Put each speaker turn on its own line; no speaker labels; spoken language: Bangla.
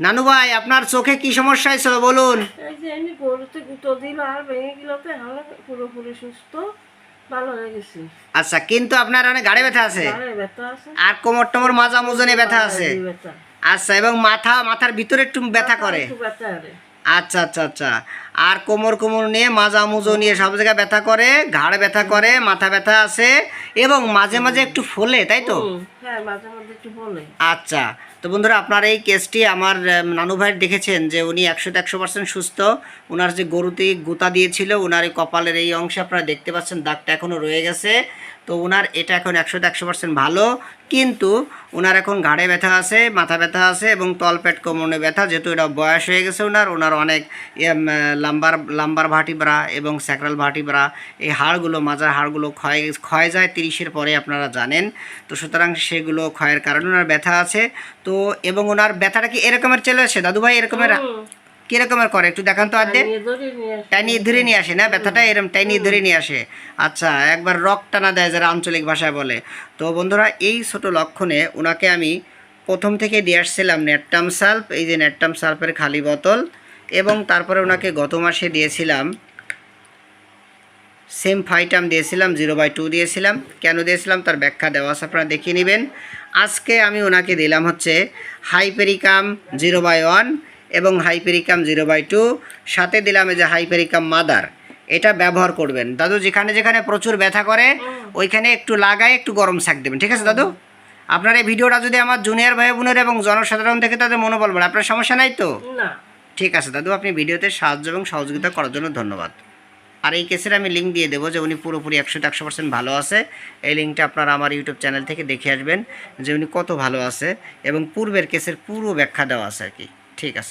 নানু ভাই আপনার চোখে কি সমস্যা হয়েছিল বলুন?
এই যে এমনি গরুতে গুঁতো দিল আর ভেঙে গেল তো এখন পুরোপুরি সুস্থ ভালো হয়ে গেছে।
আচ্ছা কিন্তু আপনার অনেক গাড়ি ব্যথা আছে?
আরে
কোমর টোমর মাজা মুজনে ব্যথা আছে? আচ্ছা এবং মাথা মাথার ভিতরে একটু ব্যথা করে?
ব্যথা
আচ্ছা আচ্ছা আচ্ছা। আর কোমর কোমর নিয়ে মাজা মুজো নিয়ে সব জায়গায় ব্যথা করে ঘাড় ব্যথা করে মাথা ব্যথা আছে এবং মাঝে মাঝে একটু ফোলে তাই তো?
হ্যাঁ
আচ্ছা তো বন্ধুরা আপনার এই কেসটি আমার নানু ভাই দেখেছেন যে উনি একশোতে একশো পার্সেন্ট সুস্থ। ওনার যে গরুতে গুতা দিয়েছিল ওনার এই কপালের এই অংশে আপনারা দেখতে পাচ্ছেন দাগটা এখনও রয়ে গেছে। তো ওনার এটা এখন একশোতে একশো পার্সেন্ট ভালো কিন্তু ওনার এখন ঘাড়ে ব্যথা আছে মাথা ব্যথা আছে এবং তলপেট কোমরে ব্যথা যেহেতু এটা বয়স হয়ে গেছে ওনার ওনার অনেক লাম্বার লাম্বার ভাটিব্রা এবং স্যাক্রাল ভাটিব্রা এই হাড়গুলো মাজার হাড়গুলো ক্ষয় ক্ষয় যায় তিরিশের পরে আপনারা জানেন। তো সুতরাং সেগুলো ক্ষয়ের কারণে ওনার ব্যথা আছে। তো এবং ওনার ব্যথাটা কি এরকমের চলে আসে? দাদু ভাই এরকমের কিরকমের করে? একটু দেখান তো আদে। টাইনি ধরে নিয়ে আসে। না? ব্যথাটা এরম টাইনি ধরে নিয়ে আসে। আচ্ছা একবার রক টানা দেয় যারা আঞ্চলিক ভাষায় বলে। তো বন্ধুরা এই ছোট লক্ষণে ওনাকে আমি প্রথম থেকে দিয়ে আসছিলাম নেটটাম সাল্প এই যে নেটটাম সাল্পের খালি বোতল। এবং তারপরে ওনাকে গত মাসে দিয়েছিলাম সেম ফাইটাম দিয়েছিলাম জিরো বাই টু দিয়েছিলাম। কেন দিয়েছিলাম? তার ব্যাখ্যা দেওয়া আছে, আপনারা দেখিয়ে নেবেন। আজকে আমি ওনাকে দিলাম হচ্ছে হাইপেরিকাম জিরো বাই ওয়ান এবং হাইপেরিকাম জিরো বাই টু সাথে দিলাম এই যে হাইপেরিকাম মাদার এটা ব্যবহার করবেন। দাদু, যেখানে যেখানে প্রচুর ব্যথা করে, ওইখানে একটু লাগায় একটু গরম শাক দেবেন, ঠিক আছে দাদু? আপনার এই ভিডিওটা যদি আমার জুনিয়র ভাই বোনের এবং জনসাধারণ থেকে তাদের মনোবল বাড়ে, আপনার সমস্যা নাই তো?
না।
ঠিক আছে, দাদু, আপনি ভিডিওতে সাহায্য এবং সহযোগিতা করার জন্য ধন্যবাদ। আর এই কেসের আমি লিঙ্ক দিয়ে দেবো যে উনি পুরোপুরি একশো একশো পার্সেন্ট ভালো আছে। এই লিঙ্কটা আপনারা আমার ইউটিউব চ্যানেল থেকে দেখে আসবেন যে উনি কত ভালো আছে এবং পূর্বের কেসের পুরো ব্যাখ্যা দেওয়া আছে আর কি। ঠিক আছে।